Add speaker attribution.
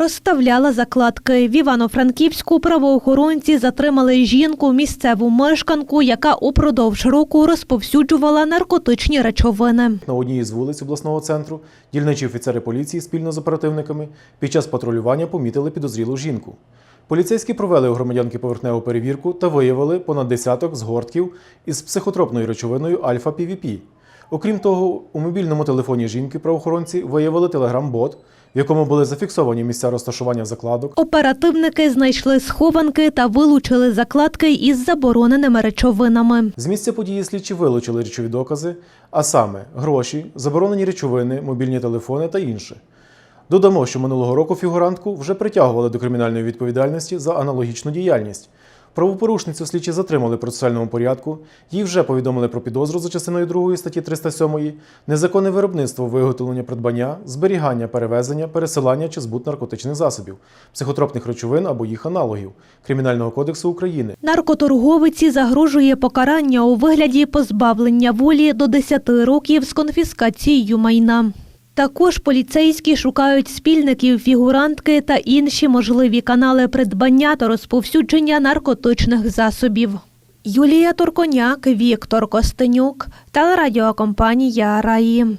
Speaker 1: Розставляла закладки. В Івано-Франківську правоохоронці затримали жінку, місцеву мешканку, яка упродовж року розповсюджувала наркотичні речовини.
Speaker 2: На одній із вулиць обласного центру дільничі офіцери поліції спільно з оперативниками під час патрулювання помітили підозрілу жінку. Поліцейські провели у громадянки поверхневу перевірку та виявили понад десяток згортків із психотропною речовиною альфа-ПВП. Окрім того, у мобільному телефоні жінки правоохоронці виявили телеграм-бот, в якому були зафіксовані місця розташування закладок,
Speaker 1: Оперативники знайшли схованки та вилучили закладки із забороненими речовинами.
Speaker 2: З місця події слідчі вилучили речові докази, а саме гроші, заборонені речовини, мобільні телефони та інше. Додамо, що минулого року фігурантку вже притягували до кримінальної відповідальності за аналогічну діяльність. Правопорушницю слідчі затримали в процесуальному порядку, їй вже повідомили про підозру за частиною 2 статті 307 незаконне виробництво, виготовлення, придбання, зберігання, перевезення, пересилання чи збут наркотичних засобів, психотропних речовин або їх аналогів Кримінального кодексу України.
Speaker 1: Наркоторговиці загрожує покарання у вигляді позбавлення волі до 10 років з конфіскацією майна. Також поліцейські шукають спільників фігурантки та інші можливі канали придбання та розповсюдження наркотичних засобів. Юлія Турконяк, Віктор Костенюк, телерадіокомпанія Раї.